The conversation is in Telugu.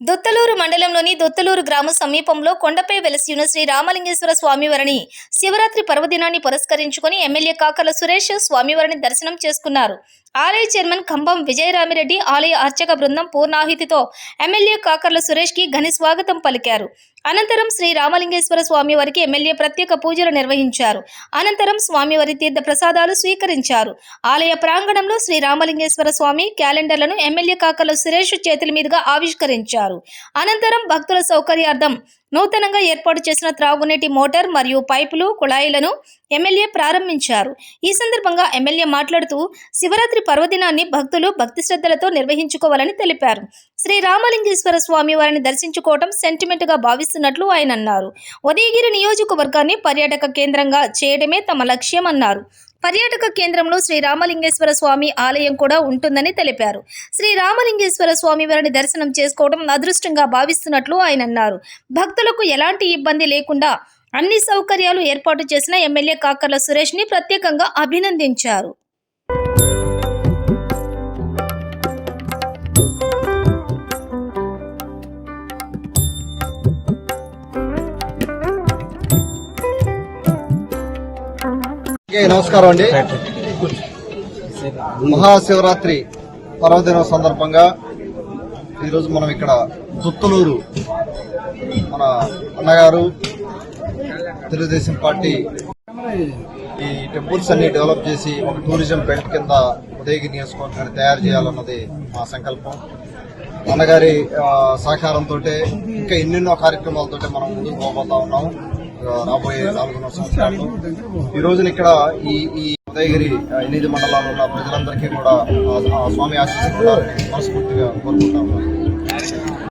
దొత్తలూరు మండలంలోని దొత్తలూరు గ్రామ సమీపంలో కొండపై వెలసిన శ్రీ రామలింగేశ్వర స్వామివారిని శివరాత్రి పర్వదినాన్ని పురస్కరించుకొని ఎమ్మెల్యే కాకల సురేష్ స్వామివారిని దర్శనం చేసుకున్నారు. ఆలయ చైర్మన్ ఖంభం విజయరామిరెడ్డి ఆలయ అర్చక బృందం పూర్ణాహితితో ఎమ్మెల్యే కాకర్ల సురేష్కి స్వాగతం పలికారు. అనంతరం శ్రీ రామలింగేశ్వర స్వామి వారికి ఎమ్మెల్యే ప్రత్యేక పూజలు నిర్వహించారు. అనంతరం స్వామివారి తీర్థ ప్రసాదాలు స్వీకరించారు. ఆలయ ప్రాంగణంలో శ్రీ రామలింగేశ్వర స్వామి క్యాలెండర్లను ఎమ్మెల్యే కాకర్ల సురేష్ చేతుల మీదుగా ఆవిష్కరించారు. అనంతరం భక్తుల సౌకర్యార్థం నూతనంగా ఏర్పాటు చేసిన త్రాగునీటి మోటార్ మరియు పైపులు కుళాయిలను ఎమ్మెల్యే ప్రారంభించారు. ఈ సందర్భంగా ఎమ్మెల్యే మాట్లాడుతూ శివరాత్రి పర్వదినాన్ని భక్తులు భక్తి శ్రద్ధలతో నిర్వహించుకోవాలని తెలిపారు. శ్రీ రామలింగేశ్వర స్వామి వారిని దర్శించుకోవటం సెంటిమెంట్గా భావిస్తున్నట్లు ఆయన అన్నారు. ఉదయగిరి నియోజకవర్గాన్ని పర్యాటక కేంద్రంగా చేయడమే తమ లక్ష్యం అన్నారు. పర్యాటక కేంద్రంలో శ్రీ రామలింగేశ్వర స్వామి ఆలయం కూడా ఉంటుందని తెలిపారు. శ్రీ రామలింగేశ్వర స్వామి వారిని దర్శనం చేసుకోవడం అదృష్టంగా భావిస్తున్నట్లు ఆయన అన్నారు. భక్తులకు ఎలాంటి ఇబ్బంది లేకుండా అన్ని సౌకర్యాలు ఏర్పాటు చేసిన ఎమ్మెల్యే కాకర్ల సురేష్ని ప్రత్యేకంగా అభినందించారు. అందరికీ నమస్కారం అండి. మహాశివరాత్రి పర్వదినం సందర్భంగా ఈరోజు మనం ఇక్కడ దుత్తలూరు మన అన్నగారు తెలుగుదేశం పార్టీ ఈ టెంపుల్స్ అన్ని డెవలప్ చేసి ఒక టూరిజం బెల్ట్ కింద ఉదయగిరి నియోజకవర్గాన్ని తయారు చేయాలన్నది మా సంకల్పం. అన్నగారి సహకారంతో ఇంకా ఎన్నెన్నో కార్యక్రమాలతో మనం ముందుకు పోబోతా ఉన్నాం రాబోయే నాలుగున్నర సంవత్సరాలు ఈ రోజున ఇక్కడ ఈ ఈ ఉదయగిరి ఎనిమిది మండలాల్లో ఉన్న ప్రజలందరికీ కూడా స్వామి ఆశీస్సులు మనస్ఫూర్తిగా కోరుకుంటా